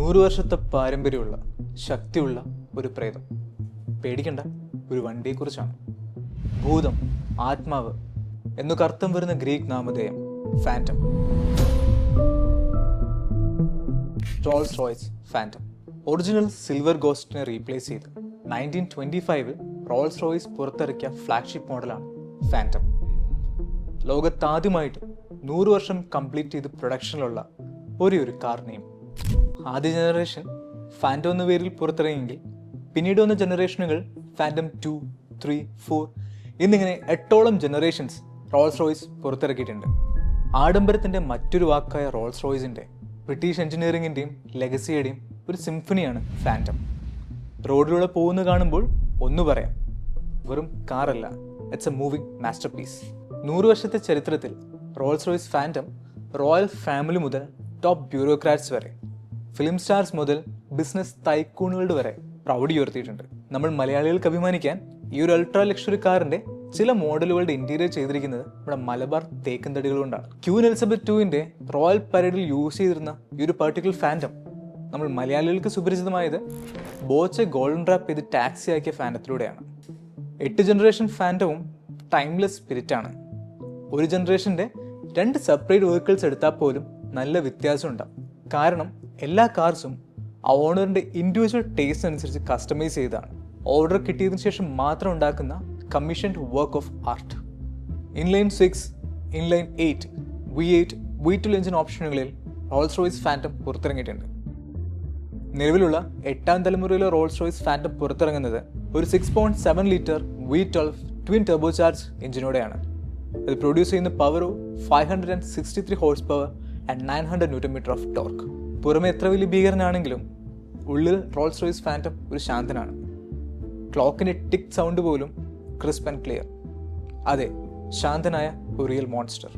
നൂറ് വർഷത്തെ പാരമ്പര്യമുള്ള ശക്തിയുള്ള ഒരു പ്രേതം. പേടിക്കണ്ട ഒരു വണ്ടിയെക്കുറിച്ചാണ്. ഭൂതം ആത്മാവ് എന്നൊക്കെ അർത്ഥം വരുന്ന ഗ്രീക്ക് നാമധേയം Phantom Rolls Royce Phantom original Silver ഗോസ്റ്റിനെ replace ചെയ്ത് നയന്റീൻ ട്വന്റി ഫൈവിൽ റോൾസ് റോയ്സ് പുറത്തിറക്കിയ ഫ്ലാഗ്ഷിപ്പ് മോഡലാണ് ഫാന്റം ലോകത്താദ്യമായിട്ട് നൂറ് വർഷം കംപ്ലീറ്റ് ചെയ്ത് പ്രൊഡക്ഷനിലുള്ള ഒരേ ഒരു കാർ നെയിം. ആദ്യ ജനറേഷൻ ഫാന്റം എന്ന പേരിൽ പുറത്തിറങ്ങിയെങ്കിൽ പിന്നീട് വന്ന ജനറേഷനുകൾ ഫാന്റം ടു ത്രീ ഫോർ എന്നിങ്ങനെ എട്ടോളം ജനറേഷൻസ് റോൾസ് റോയ്സ് പുറത്തിറക്കിയിട്ടുണ്ട്. ആഡംബരത്തിന്റെ മറ്റൊരു വാക്കായ റോൾസ് റോയ്സിന്റെ ബ്രിട്ടീഷ് എഞ്ചിനീയറിങ്ങിന്റെയും ലെഗസിയുടെയും ഒരു സിംഫണിയാണ് ഫാന്റം റോഡിലൂടെ പോകുന്നു കാണുമ്പോൾ ഒന്നു പറയാം. വെറും കാറല്ല it's a moving masterpiece നൂറ് വർഷത്തെ ചരിത്രത്തിൽ Rolls Royce Phantom royal family മുതൽ ടോപ്പ് ബ്യൂറോക്രാറ്റ്സ് വരെ ഫിലിം സ്റ്റാർസ് മുതൽ ബിസിനസ് തൈക്കൂണുകളുടെ വരെ പ്രൗഢി ഉയർത്തിയിട്ടുണ്ട്. നമ്മൾ മലയാളികൾക്ക് അഭിമാനിക്കാൻ ഈ ഒരു അൾട്രാ ലക്ഷറി കാറിന്റെ ചില മോഡലുകളുടെ ഇന്റീരിയർ ചെയ്തിരിക്കുന്നത് നമ്മുടെ മലബാർ തേക്കൻ തടികൾ കൊണ്ടാണ്. ക്യൂൻ എലിസബത്ത് ടുവിന്റെ റോയൽ പരേഡിൽ യൂസ് ചെയ്തിരുന്ന ഈ ഒരു പർട്ടിക്കുലർ ഫാന്റം നമ്മൾ മലയാളികൾക്ക് സുപരിചിതമായത് ബോച്ച് ഗോൾഡൻ റാപ്പ് ചെയ്ത് ടാക്സി ആക്കിയ ഫാന്റത്തിലൂടെയാണ് എട്ട് ജനറേഷൻ ഫാന്റവും ടൈംലെസ് സ്പിരിറ്റ് ആണ്. ഒരു ജനറേഷന്റെ രണ്ട് സെപ്പറേറ്റ് വെഹിക്കിൾസ് എടുത്താൽ പോലും നല്ല വ്യത്യാസമുണ്ടാവും കാരണം എല്ലാ കാർസും ആ ഓണറിന്റെ ഇൻഡിവിജ്വൽ ടേസ്റ്റ് അനുസരിച്ച് കസ്റ്റമൈസ് ചെയ്താണ് ഓർഡർ കിട്ടിയതിന് ശേഷം മാത്രം ഉണ്ടാക്കുന്ന commissioned work of art inline six inline eight V eight V two engine ഓപ്ഷനുകളിൽ Rolls Royce Phantom പുറത്തിറങ്ങിയിട്ടുണ്ട്. നിലവിലുള്ള എട്ടാം തലമുറയിലെ റോൾസ് റോയ്സ് ഫാന്റം പുറത്തിറങ്ങുന്നത് ഒരു six point seven litre V twelve twin turbo charge എഞ്ചിനോടെയാണ് അത് പ്രൊഡ്യൂസ് ചെയ്യുന്ന പവറോ five hundred and sixty three horse power and nine hundred newton metre of torque പുറമെ എത്ര വലിയ ഭീകരനാണെങ്കിലും ഉള്ളിൽ റോൾസ് റോയ്സ് ഫാന്റം ഒരു ശാന്തനാണ്. ക്ലോക്കിന്റെ ടിക് സൗണ്ട് പോലും ക്രിസ്പ് ആൻഡ് ക്ലിയർ അതെ ശാന്തനായ ഒരു റിയൽ മോൺസ്റ്റർ